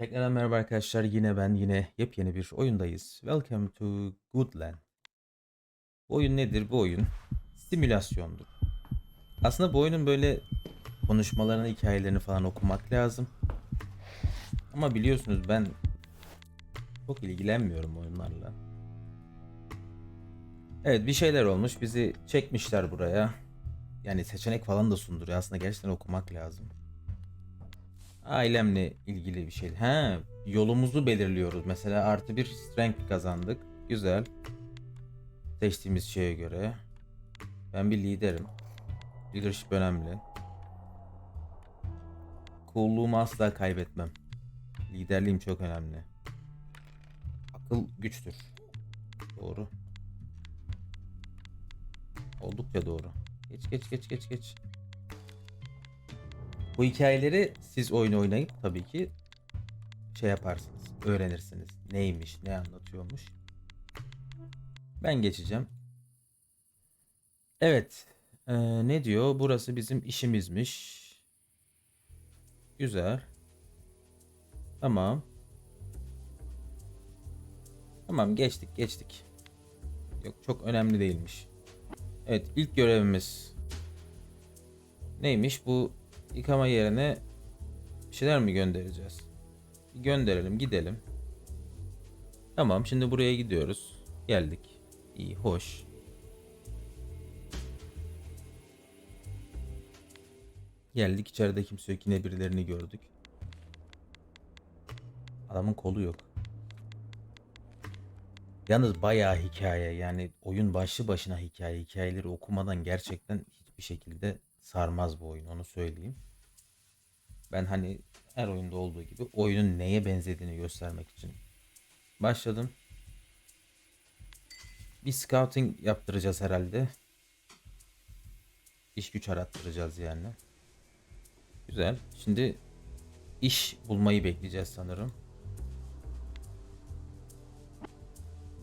Tekrardan merhaba arkadaşlar. Yine ben yine yepyeni bir oyundayız. Welcome to Goodland. Bu oyun nedir? Bu oyun simülasyondur. Aslında bu oyunun böyle konuşmalarını, hikayelerini falan okumak lazım. Ama biliyorsunuz ben çok ilgilenmiyorum oyunlarla. Evet bir şeyler olmuş. Bizi çekmişler buraya. Yani seçenek falan da sunduruyor. Aslında gerçekten okumak lazım. Ailemle ilgili bir şey. He, yolumuzu belirliyoruz. Mesela artı bir strength kazandık. Güzel. Seçtiğimiz şeye göre. Ben bir liderim. Leadership önemli. Coolluğumu asla kaybetmem. Liderliğim çok önemli. Akıl güçtür. Doğru. Oldukça doğru. Geç geç geç geç geç. Bu hikayeleri siz oyun oynayıp tabii ki şey yaparsınız, öğrenirsiniz. Neymiş, ne anlatıyormuş. Ben geçeceğim. Evet, ee, ne diyor? Burası bizim işimizmiş. Güzel. Tamam. Tamam geçtik geçtik. Yok çok önemli değilmiş. Evet ilk görevimiz neymiş? Bu yıkama yerine bir şeyler mi göndereceğiz? Gönderelim gidelim. Tamam şimdi buraya gidiyoruz. Geldik. İyi hoş. Geldik içeride kimse yok yine birilerini gördük. Adamın kolu yok. Yalnız bayağı hikaye yani oyun başlı başına hikaye. Hikayeleri okumadan gerçekten hiçbir şekilde sarmaz bu oyun onu söyleyeyim. Ben hani her oyunda olduğu gibi oyunun neye benzediğini göstermek için başladım. Bir scouting yaptıracağız herhalde. İş güç arattıracağız yani. Güzel. Şimdi iş bulmayı bekleyeceğiz sanırım.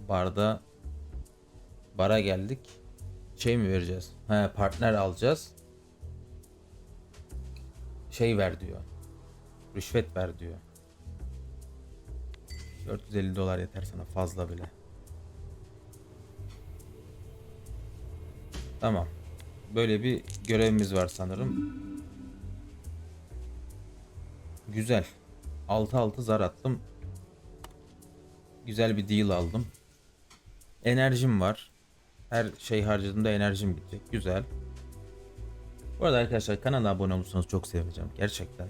Barda bara geldik. Şey mi vereceğiz? He, partner alacağız. Şey ver diyor. Rüşvet ver diyor. 450 dolar yeter sana fazla bile. Tamam. Böyle bir görevimiz var sanırım. Güzel. 6-6 zar attım. Güzel bir deal aldım. Enerjim var. Her şey harcadığımda enerjim gidecek. Güzel. Bu arada arkadaşlar kanala abone olursanız çok seveceğim. Gerçekten.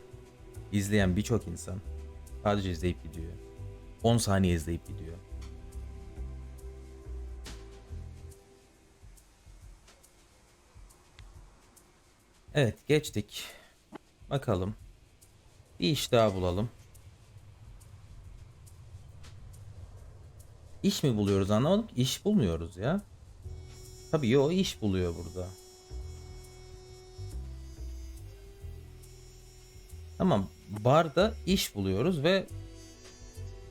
İzleyen birçok insan sadece izleyip gidiyor. 10 saniye izleyip gidiyor. Evet geçtik. Bakalım. Bir iş daha bulalım. İş mi buluyoruz anlamadım. İş bulmuyoruz ya. Tabii yo iş buluyor burada. Tamam. Barda iş buluyoruz ve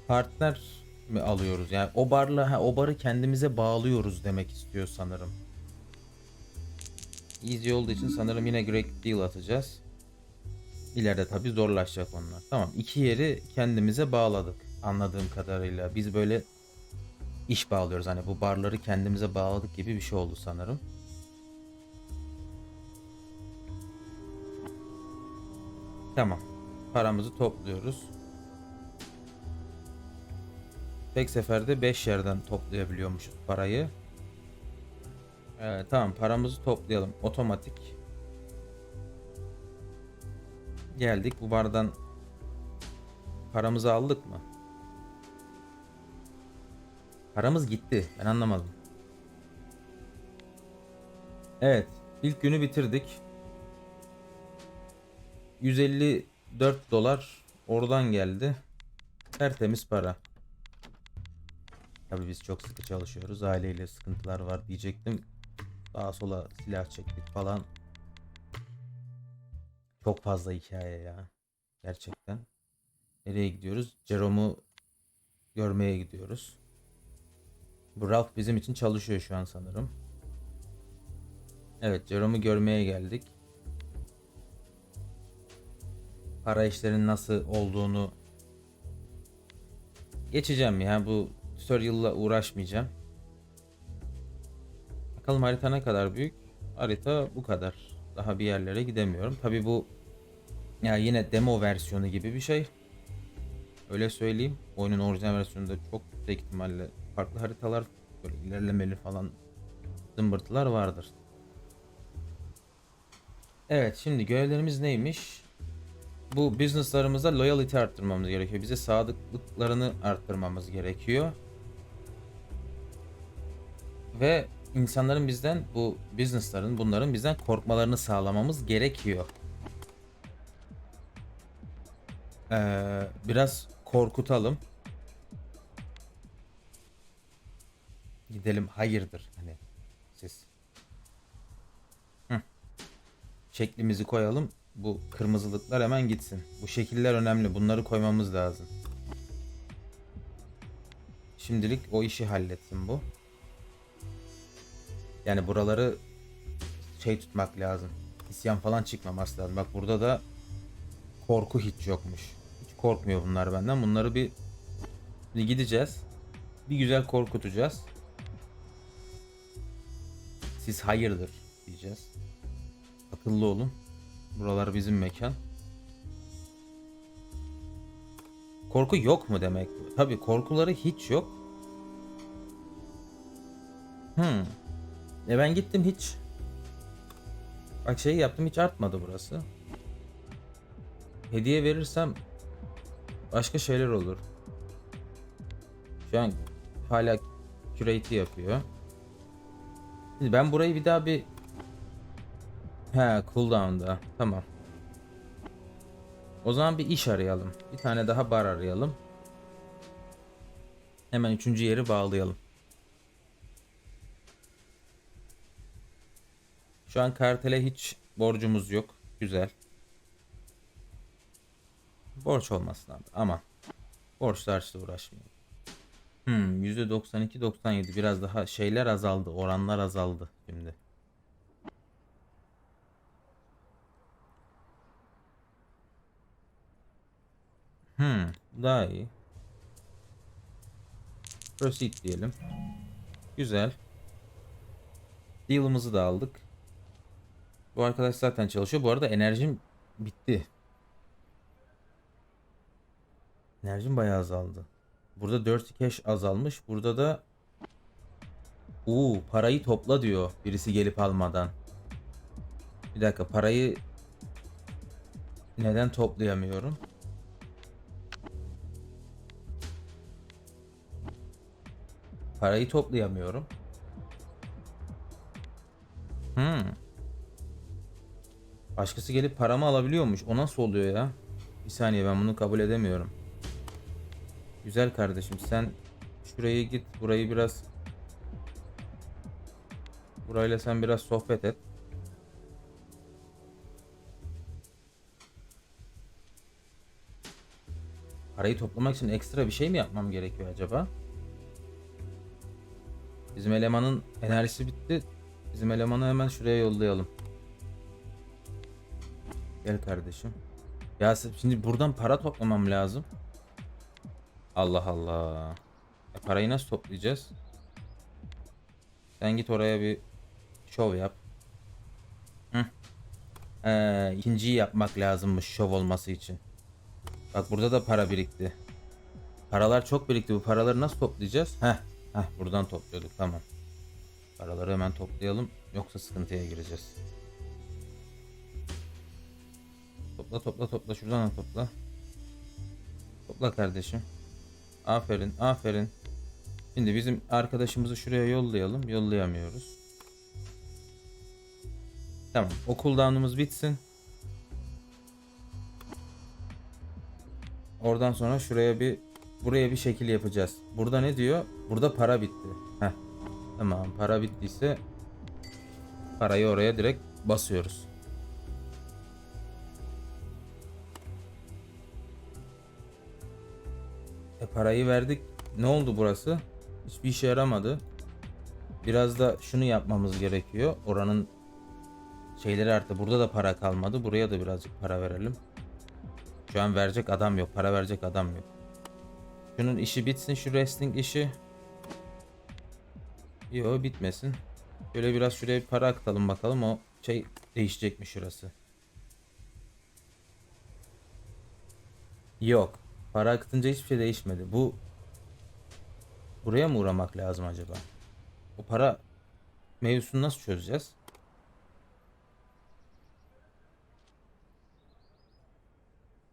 partner mi alıyoruz? Yani o barla ha, o barı kendimize bağlıyoruz demek istiyor sanırım. Easy olduğu için sanırım yine Great Deal atacağız. İleride tabii zorlaşacak onlar. Tamam iki yeri kendimize bağladık anladığım kadarıyla. Biz böyle iş bağlıyoruz. Hani bu barları kendimize bağladık gibi bir şey oldu sanırım. Tamam. Paramızı topluyoruz. Tek seferde 5 yerden toplayabiliyormuşuz parayı. Evet, tamam paramızı toplayalım. Otomatik. Geldik bu bardan paramızı aldık mı? Paramız gitti. Ben anlamadım. Evet. ilk günü bitirdik. 154 dolar oradan geldi. Tertemiz para. Tabii biz çok sıkı çalışıyoruz. Aileyle sıkıntılar var diyecektim. Sağa sola silah çektik falan. Çok fazla hikaye ya. Gerçekten. Nereye gidiyoruz? Jerome'u görmeye gidiyoruz. Bu Ralph bizim için çalışıyor şu an sanırım. Evet Jerome'u görmeye geldik. Para işlerinin nasıl olduğunu geçeceğim ya bu tutorial'la uğraşmayacağım. Bakalım harita ne kadar büyük? Harita bu kadar. Daha bir yerlere gidemiyorum. Tabi bu ya yine demo versiyonu gibi bir şey. Öyle söyleyeyim. Oyunun orijinal versiyonunda çok yüksek ihtimalle farklı haritalar böyle ilerlemeli falan zımbırtılar vardır. Evet şimdi görevlerimiz neymiş? Bu businesslarımıza loyalty arttırmamız gerekiyor. Bize sadıklıklarını arttırmamız gerekiyor. Ve insanların bizden bu businessların bunların bizden korkmalarını sağlamamız gerekiyor. Ee, biraz korkutalım. Gidelim hayırdır hani siz. Hı. Şeklimizi koyalım. Bu kırmızılıklar hemen gitsin. Bu şekiller önemli. Bunları koymamız lazım. Şimdilik o işi halletsin bu. Yani buraları şey tutmak lazım. İsyan falan çıkmaması lazım. Bak burada da korku hiç yokmuş. Hiç korkmuyor bunlar benden. Bunları bir, bir gideceğiz. Bir güzel korkutacağız. Siz hayırdır diyeceğiz. Akıllı olun. Buralar bizim mekan. Korku yok mu demek bu? Tabii korkuları hiç yok. Hmm. E ben gittim hiç. Bak şey yaptım hiç artmadı burası. Hediye verirsem başka şeyler olur. Şu an hala curate'i yapıyor. Şimdi ben burayı bir daha bir He cooldown'da. Tamam. O zaman bir iş arayalım. Bir tane daha bar arayalım. Hemen üçüncü yeri bağlayalım. Şu an kartele hiç borcumuz yok. Güzel. Borç olmasın abi. Ama borçla harçla uğraşmayalım. Hmm, %92-97 biraz daha şeyler azaldı. Oranlar azaldı şimdi. Hmm, daha iyi. Proceed diyelim. Güzel. Deal'ımızı da aldık. Bu arkadaş zaten çalışıyor. Bu arada enerjim bitti. Enerjim bayağı azaldı. Burada 4 cash azalmış. Burada da Uuu parayı topla diyor birisi gelip almadan. Bir dakika parayı neden toplayamıyorum? Parayı toplayamıyorum. Hmm. Başkası gelip paramı alabiliyormuş. O nasıl oluyor ya? Bir saniye ben bunu kabul edemiyorum. Güzel kardeşim sen şuraya git. Burayı biraz Burayla sen biraz sohbet et. Parayı toplamak için ekstra bir şey mi yapmam gerekiyor acaba? Bizim elemanın enerjisi bitti. Bizim elemanı hemen şuraya yollayalım. Gel kardeşim. Ya şimdi buradan para toplamam lazım. Allah Allah. E parayı nasıl toplayacağız? Sen git oraya bir şov yap. Hı. Ee, ikinciyi yapmak lazımmış şov olması için. Bak burada da para birikti. Paralar çok birikti. Bu paraları nasıl toplayacağız? Heh. Heh buradan topluyorduk tamam. Paraları hemen toplayalım. Yoksa sıkıntıya gireceğiz. Topla topla topla şuradan da topla. Topla kardeşim. Aferin aferin. Şimdi bizim arkadaşımızı şuraya yollayalım. Yollayamıyoruz. Tamam. O cooldown'umuz bitsin. Oradan sonra şuraya bir buraya bir şekil yapacağız. Burada ne diyor? Burada para bitti. Heh. Tamam para bittiyse parayı oraya direkt basıyoruz. E parayı verdik. Ne oldu burası? Hiçbir işe yaramadı. Biraz da şunu yapmamız gerekiyor. Oranın şeyleri arttı. Burada da para kalmadı. Buraya da birazcık para verelim. Şu an verecek adam yok. Para verecek adam yok. Şunun işi bitsin şu wrestling işi. Yo bitmesin. Şöyle biraz şuraya bir para akıtalım bakalım o şey değişecek mi şurası. Yok. Para akıtınca hiçbir şey değişmedi. Bu buraya mı uğramak lazım acaba? O para mevzusunu nasıl çözeceğiz?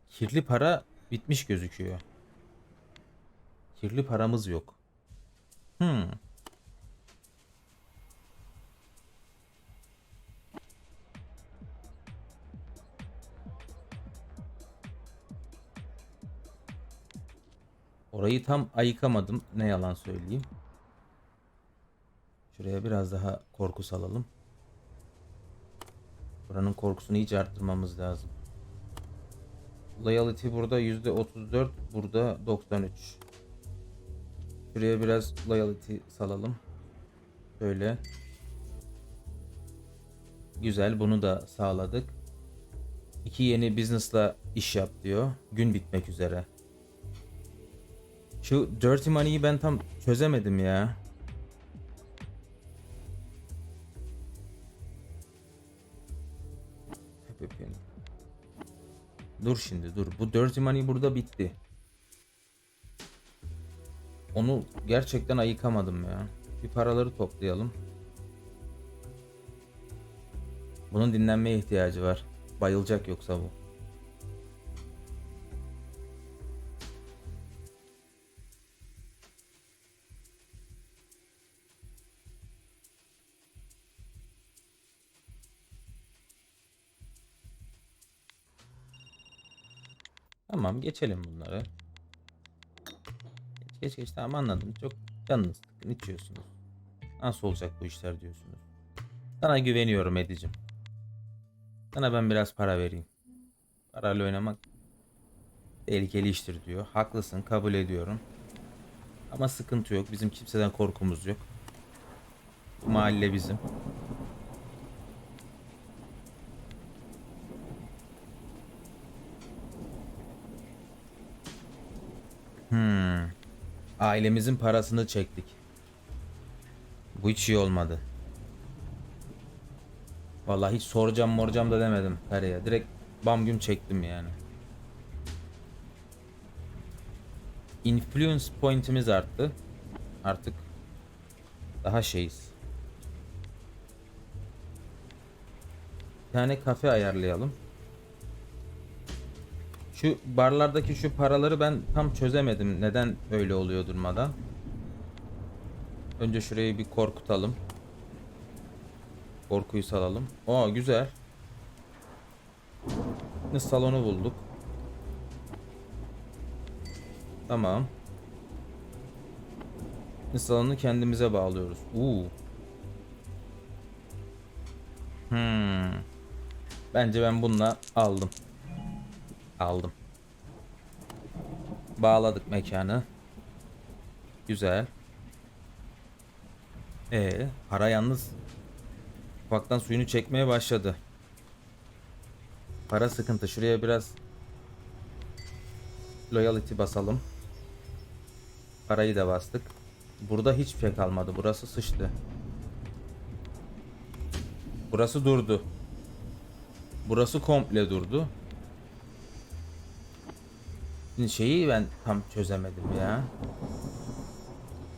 Kirli para bitmiş gözüküyor. Kirli paramız yok. Hmm. Orayı tam ayıkamadım. Ne yalan söyleyeyim. Şuraya biraz daha korku salalım. Buranın korkusunu iyice arttırmamız lazım. Loyalty burada %34, burada 93. Şuraya biraz loyalty salalım. Böyle. Güzel bunu da sağladık. İki yeni business'la iş yap diyor. Gün bitmek üzere. Şu Dirty Money'yi ben tam çözemedim ya. Dur şimdi dur. Bu Dirty Money burada bitti. Onu gerçekten ayıkamadım ya. Bir paraları toplayalım. Bunun dinlenmeye ihtiyacı var. Bayılacak yoksa bu. Tamam geçelim bunları. Geç geç tamam anladım. Çok canınız sıkkın içiyorsunuz. Nasıl olacak bu işler diyorsunuz. Sana güveniyorum Edicim. Sana ben biraz para vereyim. Parayla oynamak tehlikeli iştir diyor. Haklısın kabul ediyorum. Ama sıkıntı yok. Bizim kimseden korkumuz yok. Bu mahalle bizim. Hmm. Ailemizin parasını çektik. Bu hiç iyi olmadı. Vallahi hiç soracağım morcam da demedim karıya. Direkt bam güm çektim yani. Influence point'imiz arttı. Artık daha şeyiz. Bir tane kafe ayarlayalım. Şu barlardaki şu paraları ben tam çözemedim. Neden öyle oluyor durmadan. Önce şurayı bir korkutalım. Korkuyu salalım. Aa güzel. Ne salonu bulduk. Tamam. Ne salonu kendimize bağlıyoruz. Uuu. Hmm. Bence ben bununla aldım. Aldım. Bağladık mekanı. Güzel. Ee, para yalnız ufaktan suyunu çekmeye başladı. Para sıkıntı. Şuraya biraz loyalty basalım. Parayı da bastık. Burada hiçbir şey kalmadı. Burası sıçtı. Burası durdu. Burası komple durdu. Şeyi ben tam çözemedim ya.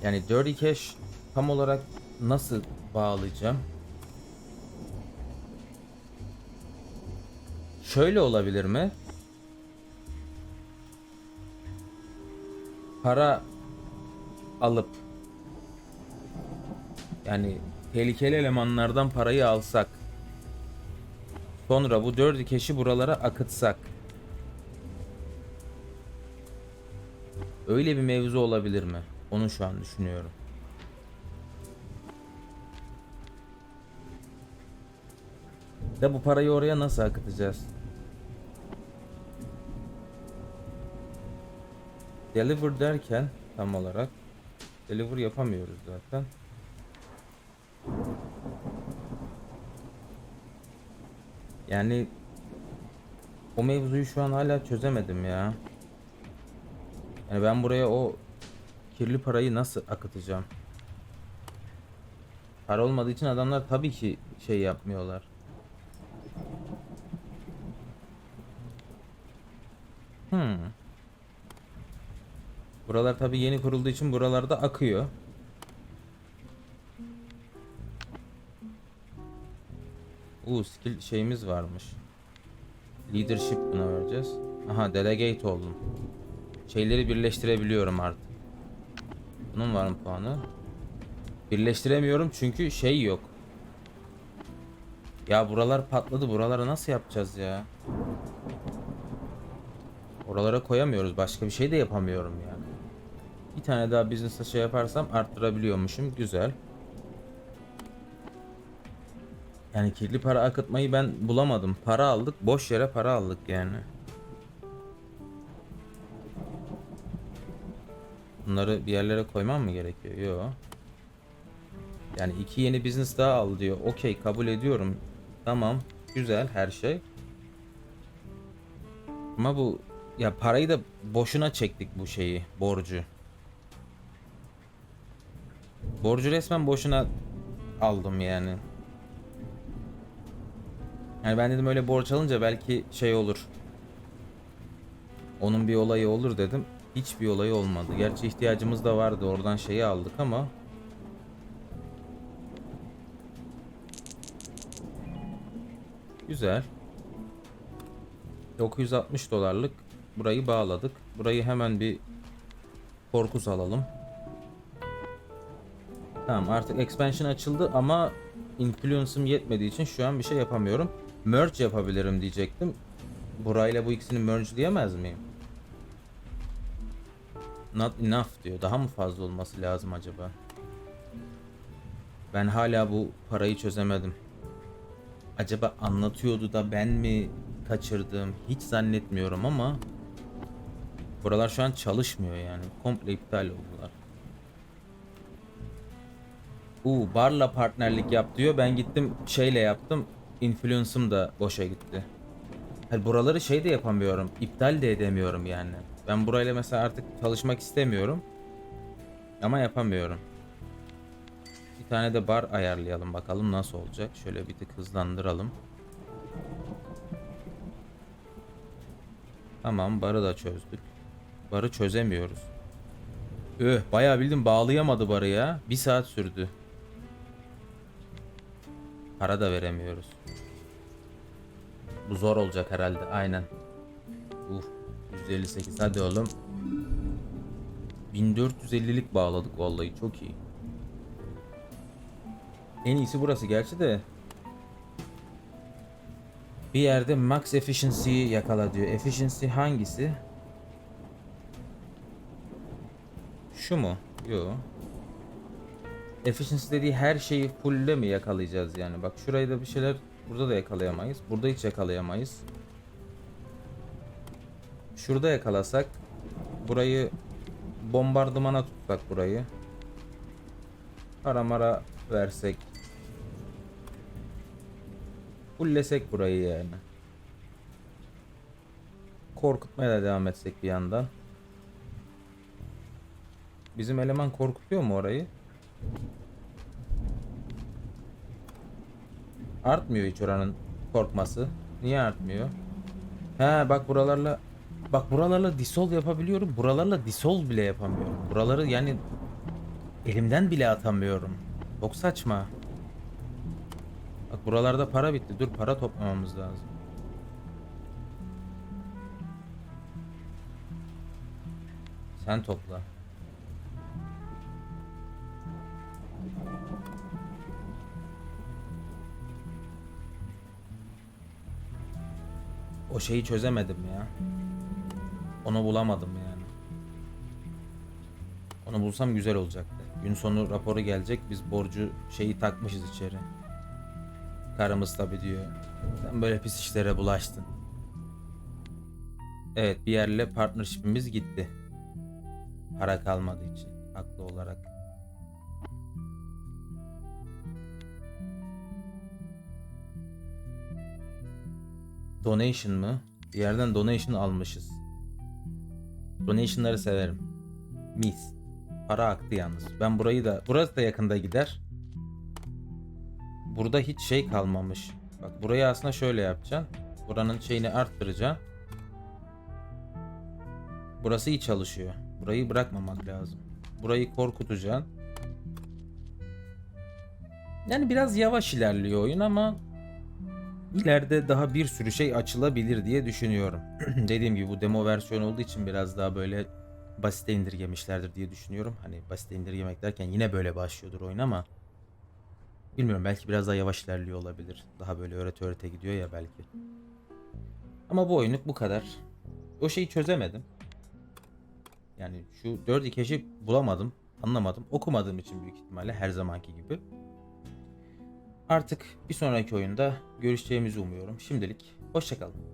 Yani Dirty Cash tam olarak nasıl bağlayacağım? Şöyle olabilir mi? Para alıp yani tehlikeli elemanlardan parayı alsak sonra bu Dirty Cash'i buralara akıtsak Öyle bir mevzu olabilir mi? Onu şu an düşünüyorum. De bu parayı oraya nasıl akıtacağız? Deliver derken tam olarak deliver yapamıyoruz zaten. Yani o mevzuyu şu an hala çözemedim ya. Yani ben buraya o kirli parayı nasıl akıtacağım? Para olmadığı için adamlar tabii ki şey yapmıyorlar. Hmm. Buralar tabii yeni kurulduğu için buralarda akıyor. Uuu skill şeyimiz varmış. Leadership buna vereceğiz. Aha delegate oldum. Şeyleri birleştirebiliyorum artık. Bunun var mı puanı? Birleştiremiyorum çünkü şey yok. Ya buralar patladı. Buralara nasıl yapacağız ya? Oralara koyamıyoruz. Başka bir şey de yapamıyorum yani. Bir tane daha business'a şey yaparsam arttırabiliyormuşum. Güzel. Yani kirli para akıtmayı ben bulamadım. Para aldık. Boş yere para aldık yani. Bunları bir yerlere koymam mı gerekiyor? Yok. Yani iki yeni business daha al diyor. Okey kabul ediyorum. Tamam. Güzel her şey. Ama bu ya parayı da boşuna çektik bu şeyi, borcu. Borcu resmen boşuna aldım yani. Yani ben dedim öyle borç alınca belki şey olur. Onun bir olayı olur dedim. Hiçbir olayı olmadı. Gerçi ihtiyacımız da vardı. Oradan şeyi aldık ama Güzel. 960 dolarlık burayı bağladık. Burayı hemen bir korkus alalım. Tamam artık expansion açıldı ama influence'ım yetmediği için şu an bir şey yapamıyorum. Merge yapabilirim diyecektim. Burayla bu ikisini merge diyemez miyim? Not enough diyor. Daha mı fazla olması lazım acaba? Ben hala bu parayı çözemedim. Acaba anlatıyordu da ben mi kaçırdım? Hiç zannetmiyorum ama buralar şu an çalışmıyor yani. Komple iptal oldular. Uu barla partnerlik yap diyor. Ben gittim şeyle yaptım. Influence'ım da boşa gitti. Hani buraları şey de yapamıyorum. İptal de edemiyorum yani. Ben burayla mesela artık çalışmak istemiyorum. Ama yapamıyorum. Bir tane de bar ayarlayalım bakalım nasıl olacak. Şöyle bir tık hızlandıralım. Tamam barı da çözdük. Barı çözemiyoruz. Öh bayağı bildim bağlayamadı barı ya. Bir saat sürdü. Para da veremiyoruz. Bu zor olacak herhalde aynen. Uf 158 hadi oğlum. 1450'lik bağladık vallahi çok iyi. En iyisi burası gerçi de. Bir yerde max efficiency'yi yakala diyor. Efficiency hangisi? Şu mu? Yo. Efficiency dediği her şeyi full'le mi yakalayacağız yani? Bak şurayı da bir şeyler burada da yakalayamayız. Burada hiç yakalayamayız. Şurada yakalasak burayı bombardımana tutsak burayı. Para mara versek Fullesek burayı yani. Korkutmaya da devam etsek bir yandan. Bizim eleman korkutuyor mu orayı? Artmıyor hiç oranın korkması. Niye artmıyor? He bak buralarla bak buralarla dissolve yapabiliyorum. Buralarla dissolve bile yapamıyorum. Buraları yani elimden bile atamıyorum. Çok saçma. Bak buralarda para bitti. Dur para toplamamız lazım. Sen topla. O şeyi çözemedim ya. Onu bulamadım yani. Onu bulsam güzel olacaktı. Gün sonu raporu gelecek. Biz borcu şeyi takmışız içeri. Karımız tabi diyor. Sen böyle pis işlere bulaştın. Evet bir yerle partnership'imiz gitti. Para kalmadığı için haklı olarak. Donation mı? Bir yerden donation almışız. Donation'ları severim. Mis. Para aktı yalnız. Ben burayı da burası da yakında gider. Burada hiç şey kalmamış. Bak burayı aslında şöyle yapacaksın. Buranın şeyini arttıracaksın. Burası iyi çalışıyor. Burayı bırakmamak lazım. Burayı korkutacaksın. Yani biraz yavaş ilerliyor oyun ama ileride daha bir sürü şey açılabilir diye düşünüyorum. Dediğim gibi bu demo versiyon olduğu için biraz daha böyle basite indirgemişlerdir diye düşünüyorum. Hani basite indirgemek derken yine böyle başlıyordur oyun ama bilmiyorum belki biraz daha yavaş ilerliyor olabilir. Daha böyle öğrete öğrete gidiyor ya belki. Ama bu oyunluk bu kadar. O şeyi çözemedim. Yani şu 4 keşi bulamadım, anlamadım. Okumadığım için büyük ihtimalle her zamanki gibi. Artık bir sonraki oyunda görüşeceğimizi umuyorum. Şimdilik hoşçakalın.